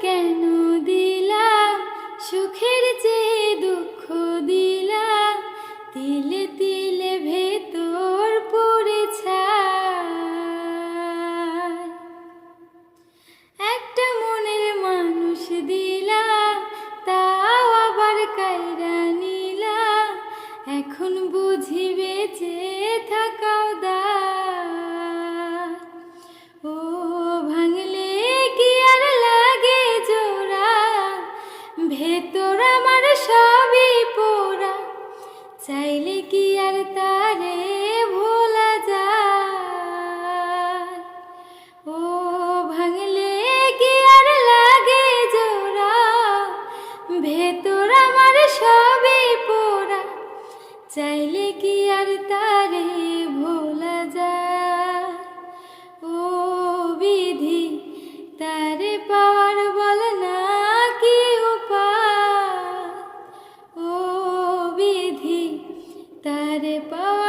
কেন দিলা? সুখের যে দুঃখ দিলা? তিলে তিলে ভেতর পড়ে একটা মনের মানুষ দিলা আবার নিলা। এখন বুঝিবে বেঁচে থাকাও দা பா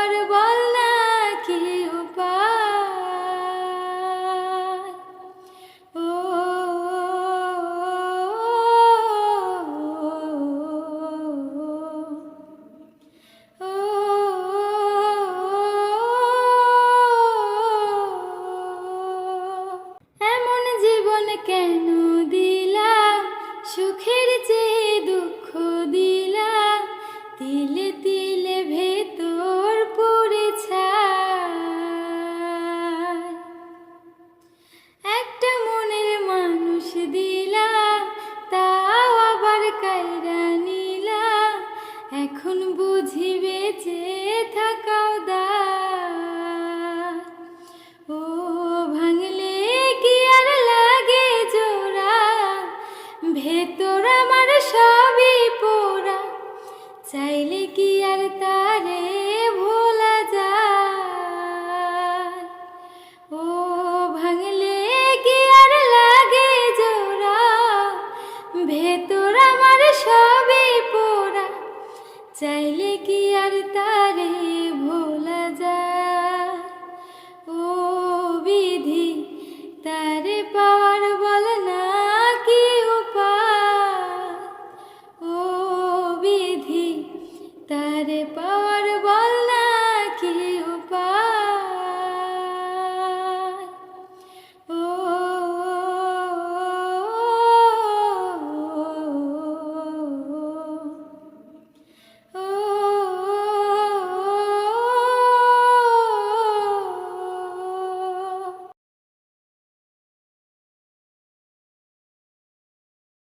চাইলে কি আর তারে ভোলা যায়? ও ভাঙলে কি আর লাগে জোড়া? ভেতর আমার সবই পোড়া। চাইলে